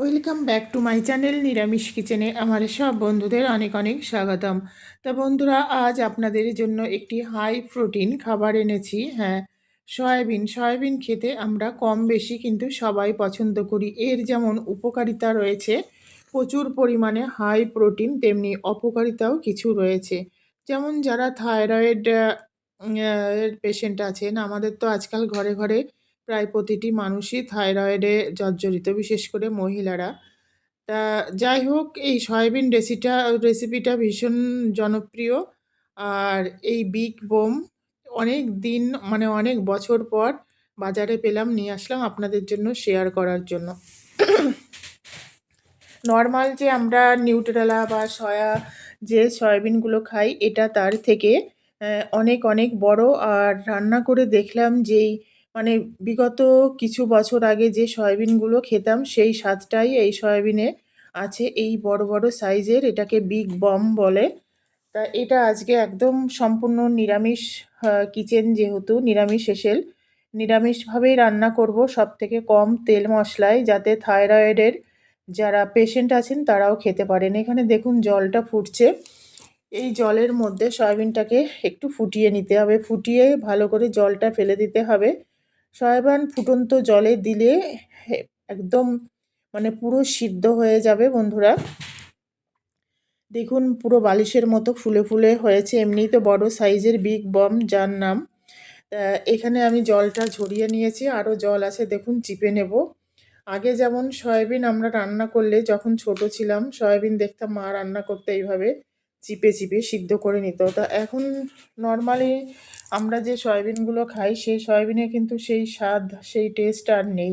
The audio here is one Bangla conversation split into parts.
Welcome back to my channel নিরামিষ কিচেনে আমার সব বন্ধুদের অনেক অনেক স্বাগতম। তা বন্ধুরা, আজ আপনাদের জন্য একটি হাই প্রোটিন খাবার এনেছি হ্যাঁ। সয়াবিন সয়াবিন খেতে আমরা কম বেশি কিন্তু সবাই পছন্দ করি। এর যেমন উপকারিতা রয়েছে, প্রচুর পরিমাণে হাই প্রোটিন তেমনি অপকারিতাও কিছু রয়েছে। যেমন যারা থাইরয়েড পেশেন্ট আছেন, আমাদের তো আজকাল ঘরে ঘরে প্রায় প্রতিটি মানুষই থাইরয়েডে জর্জরিত, বিশেষ করে মহিলারা। তা যাই হোক, এই সয়াবিন রেসিটা, রেসিপিটা ভীষণ জনপ্রিয়। আর এই বিগ বোম অনেক দিন মানে অনেক বছর পর বাজারে পেলাম, নিয়ে আসলাম আপনাদের জন্য শেয়ার করার জন্য। নর্মাল যে আমরা নিউট্রেলা বা সয়া যে সয়াবিনগুলো খাই, এটা তার থেকে অনেক অনেক বড়। আর রান্না করে দেখলাম যেই মানে বিগত কিছু বছর আগে যে সয়াবিনগুলো খেতাম, সেই স্বাদটাই এই সয়াবিনে আছে। এই বড় বড় সাইজের, এটাকে বিগ বম বলে। তা এটা আজকে একদম সম্পূর্ণ নিরামিষ কিচেন যেহেতু, নিরামিষ এসেল। নিরামিষভাবেই রান্না করব। সব থেকে কম তেল মশলায়, যাতে থাইরয়েডের যারা পেশেন্ট আছেন, তারাও খেতে পারেন। এখানে দেখুন জলটা ফুটছে। এই জলের মধ্যে সয়াবিনটাকে একটু ফুটিয়ে নিতে হবে। ফুটিয়ে ভালো করে জলটা ফেলে দিতে হবে। সয়াবিন ফুটন্ত জলে দিলে একদম মানে পুরো সিদ্ধ হয়ে যাবে বন্ধুরা। দেখুন পুরো বালিশের মতো ফুলে ফুলে হয়েছে। এমনিই তো বড় সাইজের বিগ বম, যার নাম। এখানে আমি জলটা ঝরিয়ে নিয়েছি, আরও জল আছে, দেখুন চিপে নেব। আগে যেমন সয়াবিন আমরা রান্না করলে, যখন ছোট ছিলাম, সয়াবিন দেখতাম মা রান্না করতে এইভাবে। চিপে চিপে সিদ্ধ করে নিত তা এখন নর্মালি আমরা যে সয়াবিনগুলো খাই, সেই সয়াবিনে কিন্তু সেই স্বাদ, সেই টেস্ট আর নেই।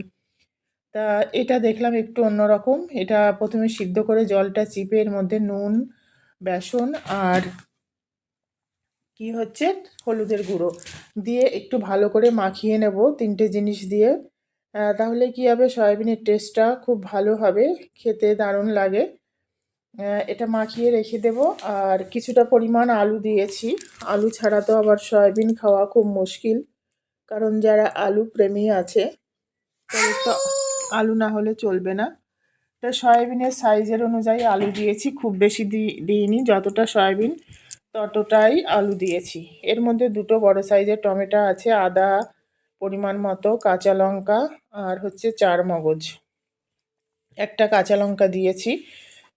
তা এটা দেখলাম একটু অন্যরকম। এটা প্রথমে সিদ্ধ করে জলটা চিপে এর মধ্যে নুন, বেসন আর কি হচ্ছে? হলুদের গুঁড়ো দিয়ে একটু ভালো করে মাখিয়ে নেব তিনটে জিনিস দিয়ে। তাহলে কি হবে? সয়াবিনের টেস্টটা খুব ভালো হবে। খেতে দারুণ লাগে। এটা মাখিয়ে রেখে দেব। আর কিছুটা পরিমাণ আলু দিয়েছি। আলু ছাড়া তো আবার সয়াবিন খাওয়া খুব মুশকিল, কারণ যারা আলু প্রেমী আছে, তাদের তো আলু না হলে চলবে না। তা সয়াবিনের সাইজের অনুযায়ী আলু দিয়েছি, খুব বেশি দিইনি। যতটা সয়াবিন, ততটাই আলু দিয়েছি। এর মধ্যে দুটো বড় সাইজের টমেটো আছে, আদা পরিমাণ মতো, কাঁচা লঙ্কা, আর হচ্ছে চার মগজ। একটা কাঁচা লঙ্কা দিয়েছি।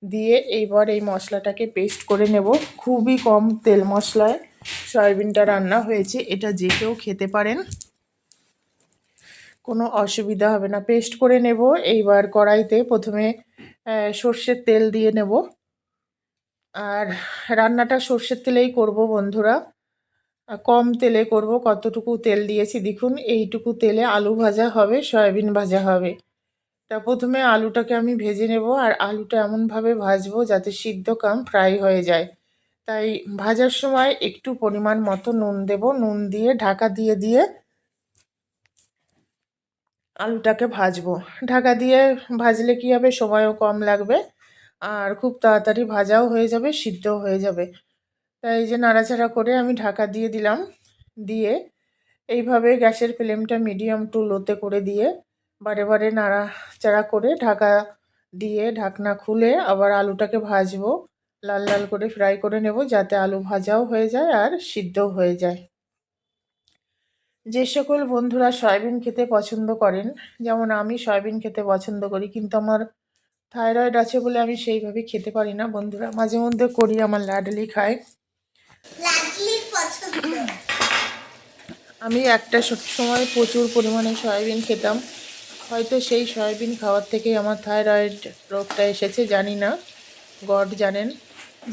দিয়ে এইবার এই মশলাটাকে পেস্ট করে নেব। খুবই কম তেল মশলায় সয়াবিনটা রান্না হয়েছে, এটা যে কেউ খেতে পারেন। কোনো অসুবিধা হবে না পেস্ট করে নেব। এইবার কড়াইতে প্রথমে সর্ষের তেল দিয়ে নেব। আর রান্নাটা সর্ষের তেলেই করব বন্ধুরা। কম তেলে করব, কতটুকু তেল দিয়েছি, দেখুন, এইটুকু তেলে আলু ভাজা হবে, সয়াবিন ভাজা হবে। তা প্রথমে আলুটাকে আমি ভেজে নেব আর আলুটা এমনভাবে ভাজবো যাতে সিদ্ধ কাম ফ্রাই হয়ে যায়। তাই ভাজার সময় একটু পরিমাণ মতো নুন দেব। নুন দিয়ে ঢাকা দিয়ে দিয়ে আলুটাকে ভাজবো। ঢাকা দিয়ে ভাজলে কী হবে? সময়ও কম লাগবে আর খুব তাড়াতাড়ি ভাজাও হয়ে যাবে, সিদ্ধও হয়ে যাবে। তাই এই যে নাড়াচাড়া করে আমি ঢাকা দিয়ে দিলাম। দিয়ে এইভাবে গ্যাসের ফ্লেমটা মিডিয়াম টু লোতে করে দিয়ে বারে বারে নাড়াচাড়া করে ঢাকা দিয়ে ঢাকনা খুলে আবার আলুটাকে ভাজবো। লাল লাল করে ফ্রাই করে নেব যাতে আলু ভাজাও হয়ে যায় আর সিদ্ধও হয়ে যায়। যে সকল বন্ধুরা সয়াবিন খেতে পছন্দ করেন যেমন আমি সয়াবিন খেতে পছন্দ করি কিন্তু আমার থাইরয়েড আছে বলে আমি সেইভাবে খেতে পারি না। বন্ধুরা মাঝে মধ্যে করি আমার লাডলি খায়। আমি একটা সময় প্রচুর পরিমাণে সয়াবিন খেতাম। হয়তো সেই সয়াবিন খাওয়ার থেকেই আমার থাইরয়েড রোগটা এসেছে, জানি না। গড জানেন।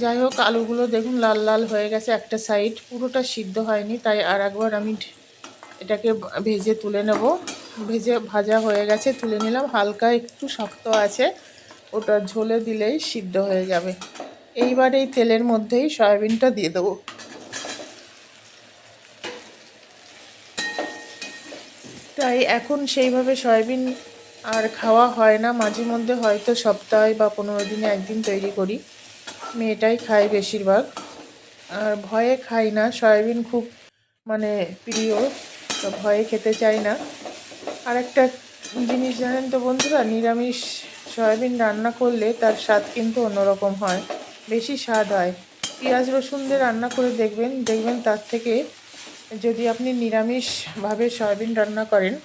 যাই হোক, আলুগুলো দেখুন, লাল লাল হয়ে গেছে একটা সাইড পুরোটা সিদ্ধ হয়নি, তাই আর একবার আমি এটাকে ভেজে তুলে নেব। ভেজে ভাজা হয়ে গেছে, তুলে নিলাম। হালকা একটু শক্ত আছে, ওটা ঝোলে দিলেই সিদ্ধ হয়ে যাবে। এইবার এই তেলের মধ্যেই সয়াবিনটা দিয়ে দেবো। তাই এখন সেইভাবে সয়াবিন আর খাওয়া হয় না। মাঝে মধ্যে হয়তো সপ্তাহে বা পনেরো দিনে একদিন তৈরি করি। মেয়েটাই খায় বেশিরভাগ। আর ভয়ে খাই না। সয়াবিন খুব মানে প্রিয়, তো ভয়ে খেতে চাই না। আর একটা জিনিস জানেন তো বন্ধুরা, নিরামিষ সয়াবিন রান্না করলে তার স্বাদ কিন্তু অন্যরকম হয়। বেশি স্বাদ হয়। পেঁয়াজ রসুন দিয়ে রান্না করে দেখবেন দেখবেন তার থেকে যদি আপনি নিরামিষভাবে সয়াবিন রান্না করেন,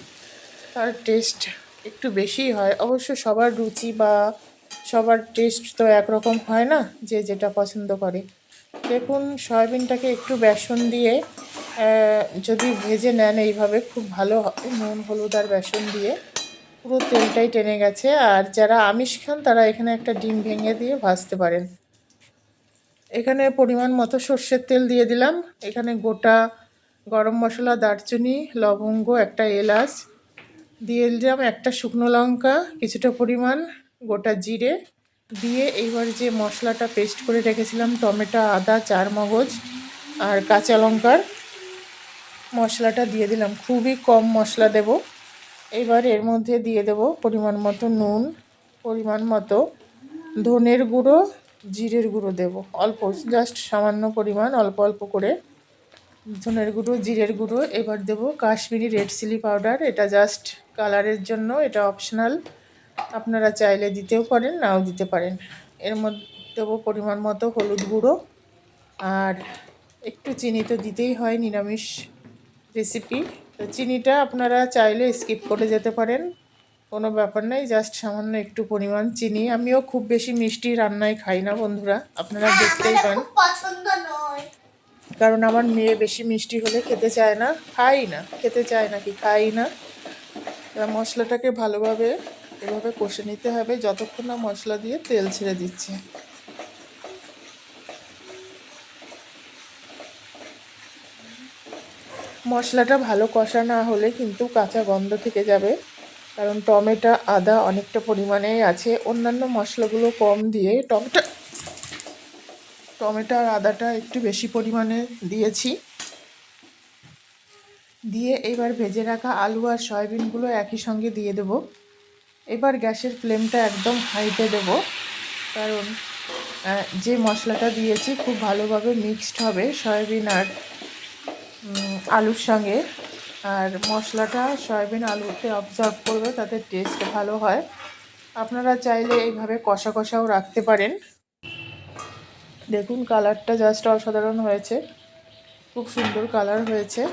তার টেস্ট একটু বেশিই হয়। অবশ্য সবার রুচি বা সবার টেস্ট তো একরকম হয় না, যে যেটা পছন্দ করে। দেখুন, সয়াবিনটাকে একটু বেসন দিয়ে যদি ভেজে নেন এইভাবে, খুব ভালো হবে। নুন, হলুদ আর বেসন দিয়ে পুরো তেলটাই টেনে গেছে। আর যারা আমিষ খান, তারা এখানে একটা ডিম ভেঙে দিয়ে ভাজতে পারেন। এখানে পরিমাণ মতো সর্ষের তেল দিয়ে দিলাম। এখানে গোটা গরম মশলা, দারচিনি, লবঙ্গ, একটা এলাচ, দিয়ে দিলাম একটা শুকনো লঙ্কা, কিছুটা পরিমাণ, গোটা জিরে। দিয়ে এইবার যে মশলাটা পেস্ট করে রেখেছিলাম, টমেটো, আদা চার মগজ আর কাঁচা লঙ্কার মশলাটা দিয়ে দিলাম। খুবই কম মশলা দেব। এবার এর মধ্যে দিয়ে দেব পরিমাণ মতো নুন, পরিমাণ মতো ধনের গুঁড়ো, জিরের গুঁড়ো দেব। অল্প জাস্ট সামান্য পরিমাণ, অল্প অল্প করে। ধনের গুঁড়ো, জিরের গুঁড়ো, এবার দেব কাশ্মীরি রেড চিলি পাউডার। এটা জাস্ট কালারের জন্য, এটা অপশনাল আপনারা চাইলে দিতেও পারেন, নাও দিতে পারেন। এর মধ্যে দেবো পরিমাণ মতো হলুদ গুঁড়ো। আর একটু চিনি তো দিতেই হয়, নিরামিষ রেসিপি তো চিনিটা আপনারা চাইলে স্কিপ করে যেতে পারেন। কোনো ব্যাপার নেই জাস্ট সামান্য একটু পরিমাণ চিনি। আমিও খুব বেশি মিষ্টি রান্নায় খাই না, বন্ধুরা। আপনারা দেখতেই পান। পছন্দ নয়। কারণ আমার মেয়ে বেশি মিষ্টি হলে খেতে চায় না, খাই না, খেতে চায় না কি খাই না। মশলাটাকে ভালোভাবে এভাবে কষে নিতে হবে, যতক্ষণ না মশলা দিয়ে তেল ছেড়ে দিচ্ছে। মশলাটা ভালো কষা না হলে কিন্তু কাঁচা গন্ধ থেকে যাবে, কারণ টমেটো, আদা অনেকটা পরিমাণেই আছে। অন্যান্য মশলাগুলো কম দিয়ে টমেটো টমেটো আর আদাটা একটু বেশি পরিমাণে দিয়েছি। দিয়ে এবার ভেজে রাখা আলু আর সয়াবিনগুলো একই সঙ্গে দিয়ে দেব। এবার গ্যাসের ফ্লেমটা একদম হাইতে দেব। কারণ যে মশলাটা দিয়েছি খুব ভালোভাবে মিক্সড হবে সয়াবিন আর আলুর সঙ্গে। আর মশলাটা সয়াবিন আলুতে অবজার্ভ করবে, তাতে টেস্ট ভালো হয়। আপনারা চাইলে এইভাবে কষা কষাও রাখতে পারেন। দেখুন, কালারটা জাস্ট অসাধারণ হয়েছে। খুব সুন্দর কালার হয়েছে।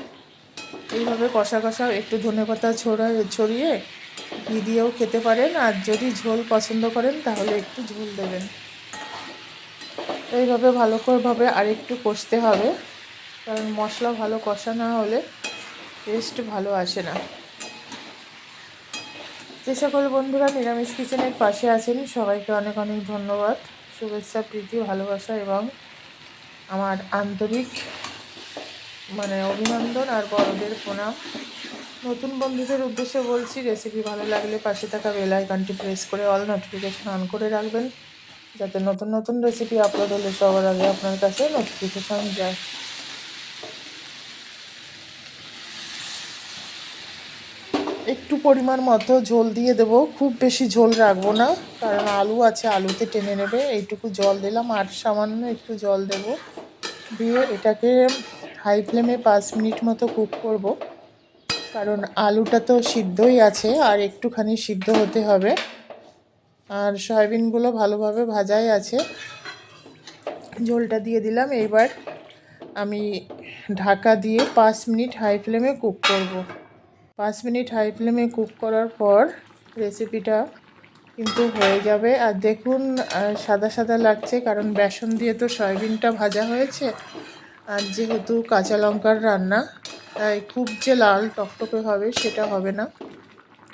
এইভাবে কষা কষা একটু ধনেপাতা ছড়া, ছড়িয়ে ঘি দিয়েও খেতে পারেন। আর যদি ঝোল পছন্দ করেন, তাহলে একটু ঝোল দেবেন। এইভাবে ভালো করেভাবে আরেকটু কষতে হবে, কারণ মশলা ভালো কষা না হলে টেস্ট ভালো আসে না। যে সকল বন্ধুরা নিরামিষ কিচেনের পাশে আছেন, সবাইকে অনেক অনেক ধন্যবাদ। শুভেচ্ছা, প্রীতি, ভালোবাসা এবং আমার আন্তরিক মানে অভিনন্দন আর বড়দের প্রণাম। নতুন বন্ধুদের উদ্দেশ্যে বলছি রেসিপি ভালো লাগলে পাশে থাকা বেল আইকনটি প্রেস করে অল নোটিফিকেশন অন করে রাখবেন, যাতে নতুন নতুন রেসিপি আপলোড হলে সবার আগে আপনার কাছে নোটিফিকেশন যায়। একটু পরিমাণ মতো ঝোল দিয়ে দেবো। খুব বেশি ঝোল রাখব না, কারণ আলু আছে, আলুতে টেনে নেবে। এইটুকু জল দিলাম, আর সামান্য একটু জল দেব। দিয়ে এটাকে হাই ফ্লেমে পাঁচ মিনিট মতো কুক করব। কারণ আলুটা তো সিদ্ধই আছে, আর একটুখানি সিদ্ধ হতে হবে। আর সয়াবিনগুলো ভালোভাবে ভাজাই আছে। ঝোলটা দিয়ে দিলাম। এইবার আমি ঢাকা দিয়ে পাঁচ মিনিট হাই ফ্লেমে কুক করব। পাঁচ মিনিট হাই ফ্লেমে কুক করার পর রেসিপিটা কিন্তু হয়ে যাবে। আর দেখুন সাদা সাদা লাগছে, কারণ বেসন দিয়ে তো সয়াবিনটা ভাজা হয়েছে। আর যেহেতু কাঁচা লঙ্কার রান্না, তাই খুব যে লাল টকটকে হবে সেটা হবে না।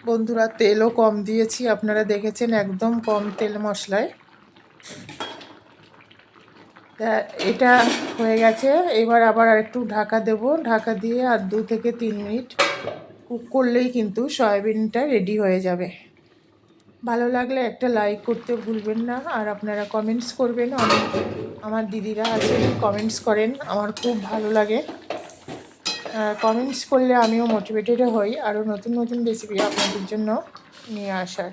বন্ধুরা, তেলও কম দিয়েছি, আপনারা দেখেছেন একদম কম তেল মশলায়। তা এটা হয়ে গেছে, এবার আবার আরেকটু ঢাকা দেব। ঢাকা দিয়ে আর দু থেকে তিন মিনিট কুক করলেই কিন্তু সয়াবিনটা রেডি হয়ে যাবে। ভালো লাগলে একটা লাইক করতে ভুলবেন না, আর আপনারা কমেন্টস করবেন। অনেক আমার দিদিরা আছেন কমেন্টস করেন, আমার খুব ভালো লাগে। কমেন্টস করলে আমিও মোটিভেটেড হই, আরও নতুন নতুন রেসিপি আপনাদের জন্য নিয়ে আসার।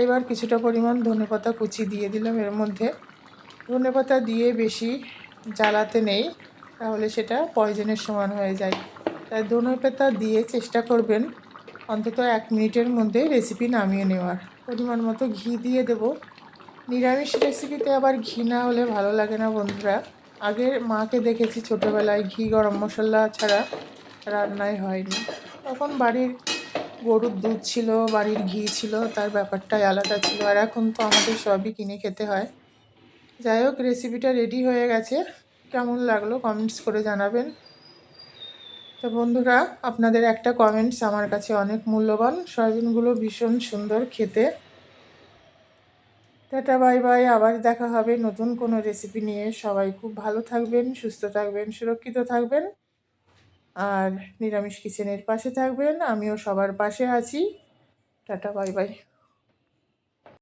এবার কিছুটা পরিমাণ ধনেপাতা কুচি দিয়ে দিলাম এর মধ্যে। ধনেপাতা দিয়ে বেশি জ্বালাতে নেই, তাহলে সেটা পয়জনের সমান হয়ে যায়। তাই ধনেপাতা দিয়ে চেষ্টা করবেন। অন্তত এক মিনিটের মধ্যে রেসিপি নামিয়ে নেওয়ার। পরিমাণ মতো ঘি দিয়ে দেব। নিরামিষ রেসিপিতে আবার ঘি না হলে ভালো লাগে না বন্ধুরা। আগে মাকে দেখেছি ছোটোবেলায় ঘি গরম মশলা ছাড়া রান্নাই হয়নি। তখন বাড়ির গরুর দুধ ছিল, বাড়ির ঘি ছিল, তার ব্যাপারটাই আলাদা ছিল। আর এখন তো আমাদের সবই কিনে খেতে হয়। যাই হোক রেসিপিটা রেডি হয়ে গেছে। কেমন লাগল কমেন্টস করে জানাবেন। তো বন্ধুরা, আপনাদের একটা কমেন্টস আমার কাছে অনেক মূল্যবান। সয়াবিনগুলো ভীষণ সুন্দর খেতে। Tata, bye bye. আবার দেখা হবে নতুন কোনো রেসিপি নিয়ে। সবাই খুব ভালো থাকবেন, সুস্থ থাকবেন, সুরক্ষিত থাকবেন। আর নিরামিষ কিচেনের পাশে থাকবেন। আমিও সবার পাশে আছি। Tata, bye bye.